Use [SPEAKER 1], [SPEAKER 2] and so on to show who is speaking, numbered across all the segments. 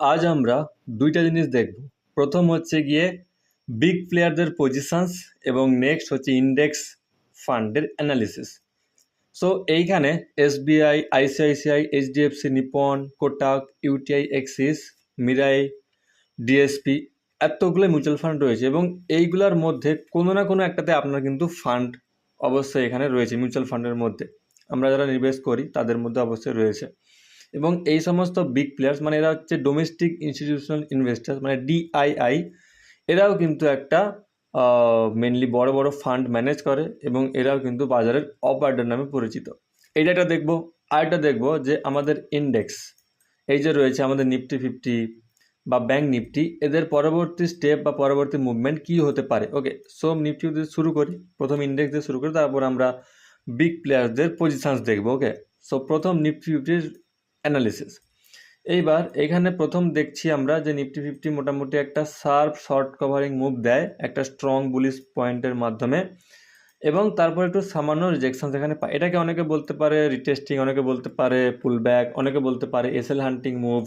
[SPEAKER 1] আজ আমরা দুইটা জিনিস দেখব। প্রথম হচ্ছে গিয়ে বিগ প্লেয়ারদের পজিশনস এবং নেক্সট হচ্ছে ইন্ডেক্স ফান্ডের অ্যানালিসিস সো এইখানে SBI ICICI HDFC Nippon Kotak UTI Axis Mirae DSP এতগুলো মিউচুয়াল ফান্ড রয়েছে এবং এইগুলোর মধ্যে কোনো না কোনো একটাতে আপনার কিন্তু ফান্ড অবশ্যই এখানে রয়েছে মিউচুয়াল ফান্ডের মধ্যে। আমরা যারা নিবেশ করি, তাদের মধ্যে অবশ্যই রয়েছে। এবং এই সমস্ত বিগ প্লেয়ার্স মানে এরা হচ্ছে ডোমেস্টিক ইনস্টিটিউশনাল ইনভেস্টার মানে ডিআইআই এরাও কিন্তু একটা মেনলি বড় বড় ফান্ড ম্যানেজ করে এবং এরাও কিন্তু বাজারের অপারেটর নামে পরিচিত। এইটা একটা দেখব। আরেকটা দেখব যে আমাদের ইন্ডেক্স এই যে রয়েছে আমাদের নিফটি ফিফটি বা ব্যাংক নিফটি এদের পরবর্তী স্টেপ বা পরবর্তী মুভমেন্ট কি হতে পারে? ওকে সো নিফটি দিয়ে শুরু করি। প্রথম ইন্ডেক্স দিয়ে শুরু করি, তারপর আমরা বিগ প্লেয়ারদের পজিশানস দেখব। ওকে সো প্রথম নিফটি ফিফটির অ্যানালিসিস এইবার এখানে প্রথম দেখছি আমরা যে নিফটি ফিফটি মোটামুটি একটা শার্প শর্ট কভারিং মুভ দেয়, একটা স্ট্রং বুলিশ পয়েন্টের মাধ্যমে। এবং তারপর একটু সামান্য রিজেকশন এখানে পায় এটাকে অনেকে বলতে পারে রিটেস্টিং অনেকে বলতে পারে পুল ব্যাক অনেকে বলতে পারে এসএল হান্টিং মুভ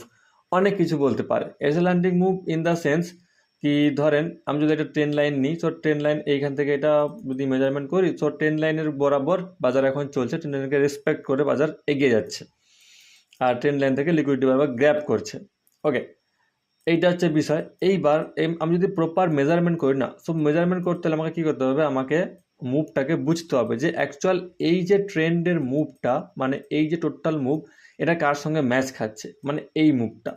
[SPEAKER 1] অনেক কিছু বলতে পারে। SL hunting move in the sense কি, ধরেন আমি যদি একটা ট্রেন লাইন নিই তো ট্রেন লাইন এইখান থেকে এটা যদি মেজারমেন্ট করি তো ট্রেন লাইনের বরাবর বাজার এখন চলছে ট্রেন লাইনকে রেসপেক্ট করে বাজার এগিয়ে যাচ্ছে। আর ট্রেন লাইন থেকে লিকুইডিটি বারবার গ্র্যাপ করছে। ওকে এইটা হচ্ছে বিষয়। এইবার আমি যদি প্রপার মেজারমেন্ট করি না সো মেজারমেন্ট করতে হলে আমাকে কী করতে হবে? আমাকে মুভটাকে বুঝতে হবে যে অ্যাকচুয়াল এই যে ট্রেন্ডের মুভটা মানে এই যে টোটাল মুভ এটা কার সঙ্গে ম্যাচ খাচ্ছে? মানে এই মুভটা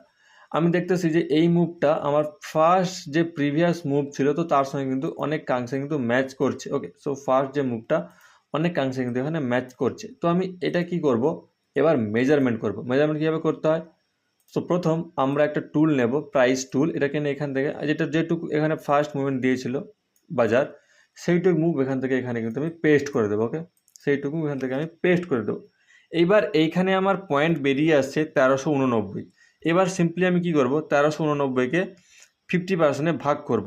[SPEAKER 1] আমি দেখতেছি যে এই মুভটা আমার ফার্স্ট যে প্রিভিয়াস মুভ ছিল, তো তার সঙ্গে কিন্তু অনেক কাংশে কিন্তু ম্যাচ করছে। ওকে সো ফার্স্ট যে মুভটা অনেক কাংশে কিন্তু এখানে ম্যাচ করছে। তো আমি এটা কি করব? এবার মেজারমেন্ট করব। মেজারমেন্ট কীভাবে করতে হয়? সো প্রথম আমরা একটা টুল নেব প্রাইস টুল এটাকে নিয়ে এখান থেকে যেটা যেটুকু এখানে ফার্স্ট মুভমেন্ট দিয়েছিল বাজার, সেইটুকু মুভ এখান থেকে এখানে কিন্তু আমি পেস্ট করে দেবো ওকে সেইটুকু এখান থেকে আমি পেস্ট করে দেবো। এইবার এইখানে আমার পয়েন্ট বেরিয়ে আসছে তেরোশো উননব্বই। এবার সিম্পলি আমি কি করব? তেরোশো উননব্বইকে ফিফটি পার্সেন্টে ভাগ করব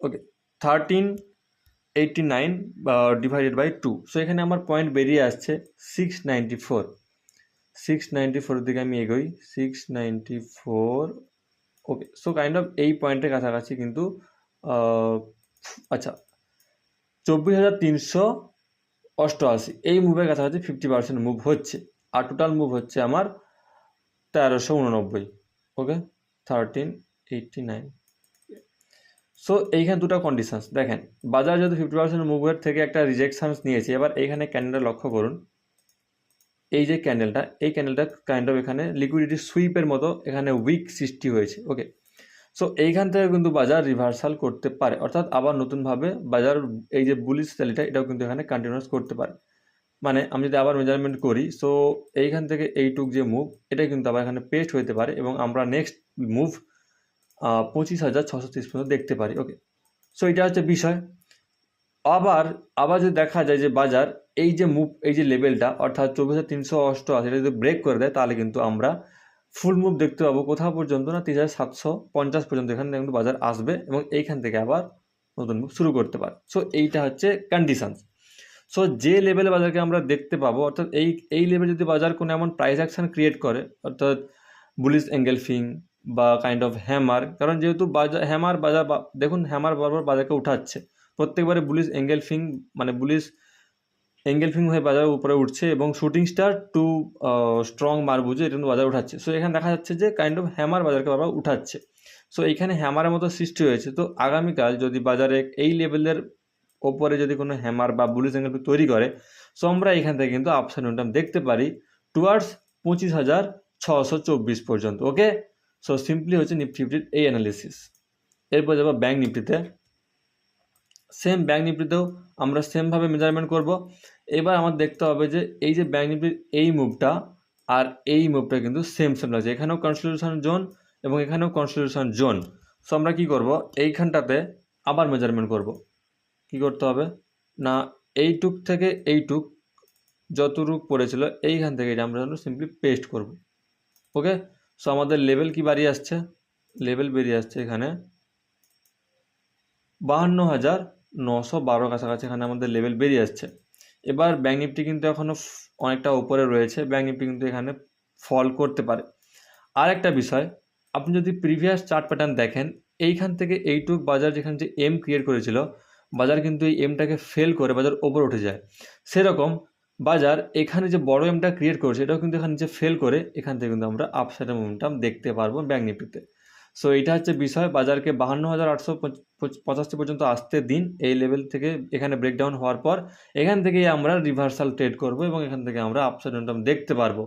[SPEAKER 1] okay thirteen eighty nine divided by two so এখানে আমার পয়েন্ট বেরিয়ে আসছে six ninety four six ninety ফোরের দিকে আমি এগোই। Six ninety four okay so kind of এই পয়েন্টের কাছাকাছি কিন্তু আচ্ছা চব্বিশ হাজার তিনশো অষ্টআশি, এই মুভের কাছাকাছি ফিফটি পার্সেন্ট মুভ হচ্ছে। আর টোটাল মুভ হচ্ছে আমার তেরোশো উননব্বই okay thirteen eighty nine so এইখানে দুটো কন্ডিশনস দেখেন, বাজার যদি ফিফটি পার্সেন্ট মুভের থেকে একটা রিজেকশনস নিয়েছে, এবার এইখানে ক্যান্ডেলটা লক্ষ্য করুন। এই যে ক্যান্ডেলটা এই ক্যান্ডেলটা কাইন্ড অফ এখানে লিকুইডিটি সুইপের মতো এখানে উইক সৃষ্টি হয়েছে ওকে সো এইখান থেকে কিন্তু বাজার রিভার্সাল করতে পারে, অর্থাৎ আবার নতুনভাবে বাজার এই যে বুলিশ স্যালিটা এটাও কিন্তু এখানে কন্টিনিউয়াস করতে পারে। মানে আমি যদি আবার মেজারমেন্ট করি সো এইখান থেকে এইটুক যে মুভ এটা কিন্তু আবার এখানে পেস্ট হতে পারে এবং আমরা নেক্সট মুভ পঁচিশ হাজার ছশো তিরিশ পর্যন্ত দেখতে পারি ওকে সো এটা হচ্ছে বিষয়। আবার আবার যদি দেখা যায় যে বাজার, এই যে মুভ এই যে লেভেলটা অর্থাৎ চব্বিশ হাজার তিনশো অষ্টআশি, এটা যদি ব্রেক করে দেয়, তাহলে কিন্তু আমরা ফুল মুভ দেখতে পাবো কোথাও পর্যন্ত না, তিন হাজার সাতশো পঞ্চাশ পর্যন্ত এখানে কিন্তু বাজার আসবে এবং এইখান থেকে আবার নতুন মুভ শুরু করতে পারে। সো এইটা হচ্ছে কন্ডিশনস সো যে লেভেলে বাজারকে আমরা দেখতে পাবো, অর্থাৎ এই এই লেভেলে যদি বাজার কোনো এমন প্রাইস অ্যাকশন ক্রিয়েট করে, অর্থাৎ বুলিশ এঙ্গেলফিং বা কাইন্ড অফ হ্যামার কারণ যেহেতু বাজার হ্যামার বাজার দেখুন হ্যামার বারবার বাজারকে উঠাচ্ছে। প্রত্যেকবারে বুলিশ অ্যাঙ্গেল এঙ্গেলফিং মানে বুলিশ অ্যাঙ্গেল ফিং হয়ে বাজার উপরে উঠছে এবং shooting star to strong marubozu এটা কিন্তু বাজার উঠাচ্ছে। সো এখানে দেখা যাচ্ছে যে কাইন্ড অফ হ্যামার বাজারকে বারবার উঠাচ্ছে। সো এইখানে হ্যামারের মতো সৃষ্টি হয়েছে। তো, আগামীকাল যদি বাজারে এই লেভেলের ওপরে যদি কোনো হ্যামার বা বুলিশ অ্যাঙ্গেল তৈরি করে সো আমরা এখান থেকে কিন্তু আপসাইড মোমেন্টাম দেখতে পারি টুয়ার্ডস পঁচিশ হাজার ছশো চব্বিশ পর্যন্ত ওকে সো সিম্পলি হচ্ছে নিফটি ফিফটির এই অ্যানালিসিস এরপর যাব ব্যাঙ্ক নিফটিতে সেম ব্যাঙ্ক নিফটিতেও আমরা সেমভাবে মেজারমেন্ট করব। এবার আমার দেখতে হবে যে এই যে ব্যাঙ্ক নিফটির এই মুভটা আর এই মুভটা কিন্তু সেম সেম লাগছে এখানেও কনসলিউশন জোন এবং এখানেও কনসলিউশন জোন সো আমরা কি করব? এইখানটাতে আবার মেজারমেন্ট করব। কি করতে হবে? না, এইটুক থেকে এইটুক যতটুক পড়েছিল এইখান থেকে এটা আমরা সিম্পলি পেস্ট করব। ওকে সো আমাদের লেভেল কি বাড়িয়ে আসছে? লেভেল বেরিয়ে আসছে এখানে বাহান্ন হাজার নশো বারো কাছাকাছি এখানে আমাদের লেভেল বেরিয়ে আসছে। এবার ব্যাঙ্ক নিফটি কিন্তু এখনও অনেকটা উপরে রয়েছে ব্যাঙ্ক নিফটি কিন্তু এখানে ফল করতে পারে। আর একটা বিষয়, আপনি যদি প্রিভিয়াস চার্ট প্যাটার্ন দেখেন, এইখান থেকে এইটুক বাজার যেখানে যে এম ক্রিয়েট করেছিল, বাজার কিন্তু এই এমটাকে ফেল করে বাজার ওপর উঠে যায়। সেরকম বাজার এখানে যে বড় এমটা ক্রিয়েট করেছে, এটাও কিন্তু এখানে যে ফেল করে এখান থেকে কিন্তু আমরা আপসাইডের মোমেন্টাম দেখতে পারব ব্যাঙ্ক নিফটিতে সো এটা হচ্ছে বিষয়। বাজারকে বাহান্ন হাজার আটশো পঁচাশি পর্যন্ত আসতে দিন। এই লেভেল থেকে এখানে ব্রেকডাউন হওয়ার পর এখান থেকেই আমরা রিভার্সাল ট্রেড করব এবং এখান থেকে আমরা আপসাইড দেখতে পারব।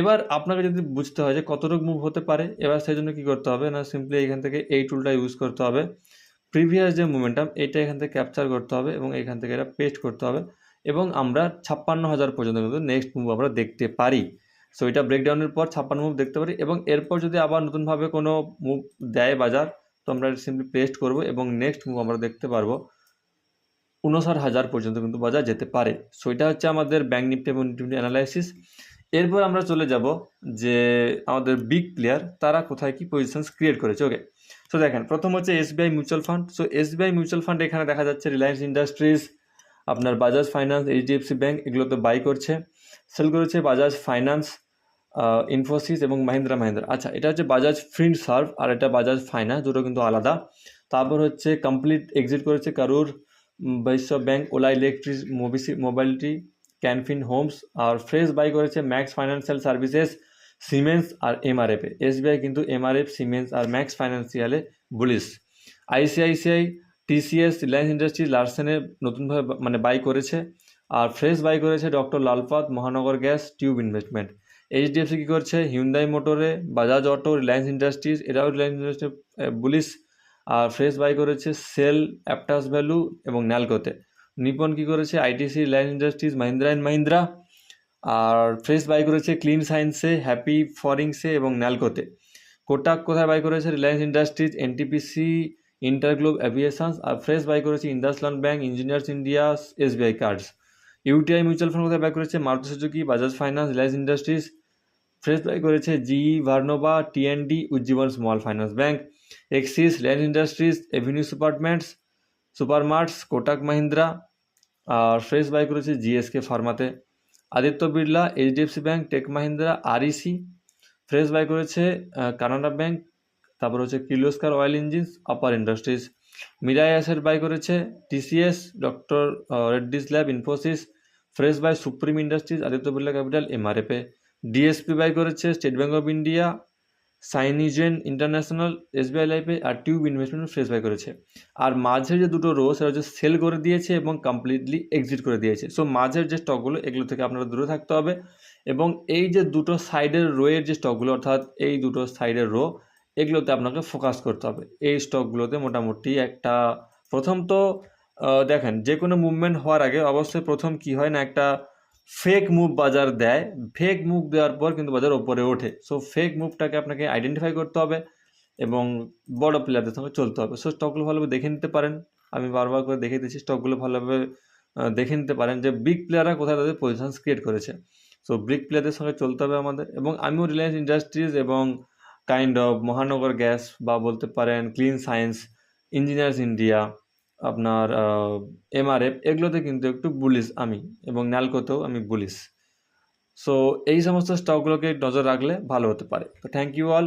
[SPEAKER 1] এবার আপনাকে যদি বুঝতে হয় যে কতটুকু মুভ হতে পারে, এবার সেই জন্য কী করতে হবে না সিম্পলি এখান থেকে এই টুলটা ইউজ করতে হবে। প্রিভিয়াস যে মোমেন্টাম এটা এখান থেকে ক্যাপচার করতে হবে এবং এখান থেকে এটা পেস্ট করতে হবে এবং আমরা ছাপ্পান্ন হাজার পর্যন্ত কিন্তু নেক্সট মুভ আমরা দেখতে পারি। সো এটা ব্রেকডাউনের পর ছাপ্পান্ন মুভ দেখতে পারি এবং এরপর যদি আবার নতুনভাবে কোনো মুভ দেয় বাজার, তো আমরা সিম্পলি পেস্ট করব এবং নেক্সট মুভ আমরা দেখতে পারব। উনষাট হাজার পর্যন্ত কিন্তু বাজার যেতে পারে। সো এটা হচ্ছে আমাদের ব্যাঙ্ক নিফটি এবং নিফটি অ্যানালাইসিস এরপর আমরা চলে যাব যে আমাদের বিগ প্লেয়ার তারা কোথায় কি পজিশনস ক্রিয়েট করেছে। ওকে সো দেখেন, প্রথম হচ্ছে SBI mutual fund so SBI mutual fund এখানে দেখা যাচ্ছে রিলায়েন্স ইন্ডাস্ট্রিজ আপনার বাজাজ ফাইন্যান্স এইচডিএফসি ব্যাঙ্ক এগুলোতে বাই করছে। সেল করেছে বাজাজ ফাইন্যান্স ইনফোসিস এবং মাহিন্দ্রা মাহিন্দ্রা আচ্ছা এটা হচ্ছে বাজাজ ফ্রিন্ড সার্ভ আর এটা বাজাজ ফাইন্যান্স দুটো কিন্তু আলাদা। তারপর হচ্ছে কমপ্লিট এক্সিট করেছে Karur Vysya bank OLA electric মোবিসি মোবাইলটি ক্যানফিন হোমস আর ফ্রেশ বাই করেছে ম্যাক্স ফাইন্যান্সিয়াল সার্ভিসেস সিমেন্স আর এমআরএফে এসবিআই কিন্তু এমআরএফ সিমেন্স আর Max ফাইন্যান্সিয়ালে bullish ICICI TCS Reliance Industry লার্সেনে নতুনভাবে মানে বাই করেছে। আর ফ্রেশ বাই করেছে doctor Lalpath, Mahanagar Gas, Tube Investment. HDFC কী করছে? হিউন্দাই মোটরে বাজাজ অটো রিলায়েন্স ইন্ডাস্ট্রিজ এরাও রিলায়েন্স ইন্ডাস্ট্রি বুলিশ আর ফ্রেশ বাই করেছে সেল অ্যাপটাস ভ্যালু এবং ন্যালকোতে নিপন কী করেছে? ITC Reliance Industries Mahindra and Mahindra R fresh buy করেছে ক্লিন সায়েন্সে হ্যাপি ফরিংসে এবং ন্যালকোতে কোটাক কোথায় বাই করেছে? Reliance Industries NTPC InterGlobe Aviations আর ফ্রেশ বাই করেছে IndusInd Bank Engineers India SBI Cards UTI Mutual Fund কোথায় বাই করেছে? Maruti Suzuki, Bajaj Finance, Reliance Industries. Fresh buy করেছে GE, Vernova TND Ujjivan Small Finance Bank. Axis, Reliance Industries, Avenue Supermarts Supermarts, Kotak Mahindra. আর fresh buy করেছে GSK ফার্মাতে। Aditya Birla HDFC Bank, Tech Mahindra REC fresh buy করেছে Canara bank. তারপর হচ্ছে Kirloskar Oil Engines Apar Industries. Mirae Asset buy করেছে, TCS, doctor Reddy's Lab, Infosys, fresh buy Supreme Industries, Aditya Birla Capital, এমআরএফে DSP buy করেছে State Bank of India, Syngene International, SBI লাইফে আর tube investment fresh buy করেছে। আর মাঝের যে দুটো rho, সেটা হচ্ছে সেল করে দিয়েছে এবং কমপ্লিটলি এক্সিট করে দিয়েছে। সো মাঝের যে স্টকগুলো, এগুলো থেকে আপনারা দূরে থাকতে হবে। এবং এই যে দুটো সাইডের রোয়ের যে স্টকগুলো, অর্থাৎ এই দুটো সাইডের রো এগুলোতে আপনাকে ফোকাস করতে হবে। এই স্টকগুলোতে মোটামুটি একটা, প্রথম তো দেখেন যে কোনো মুভমেন্ট হওয়ার আগে অবশ্যই প্রথম কি হয় না, একটা ফেক মুভ বাজার দেয়। ফেক মুভ দেওয়ার পর কিন্তু বাজার ওপরে ওঠে। সো ফেক মুভটাকে আপনাকে আইডেন্টিফাই করতে হবে এবং বড় প্লেয়ারদের সঙ্গে চলতে হবে। সো স্টকগুলো ভালোভাবে দেখে নিতে পারেন। আমি বারবার করে দেখে দিচ্ছি স্টকগুলো ভালোভাবে দেখে নিতে পারেন যে বিগ প্লেয়াররা কোথায় তাদের পজিশন ক্রিয়েট করেছে। সো বিগ প্লেয়ারদের সঙ্গে চলতে হবে আমাদের এবং আমিও রিলায়েন্স ইন্ডাস্ট্রিজ এবং কাইন্ড অফ মহানগর গ্যাস বা বলতে পারেন ক্লিন সায়েন্স ইঞ্জিনিয়ার্স ইন্ডিয়া আপনার এমআরএফ এগুলোতে কিন্তু একটু বুলিশ আমি এবং ন্যালকোতেও আমি বুলিশ সো এই সমস্ত স্টকগুলোকে নজর রাখলে ভালো হতে পারে। তো থ্যাংক ইউ অল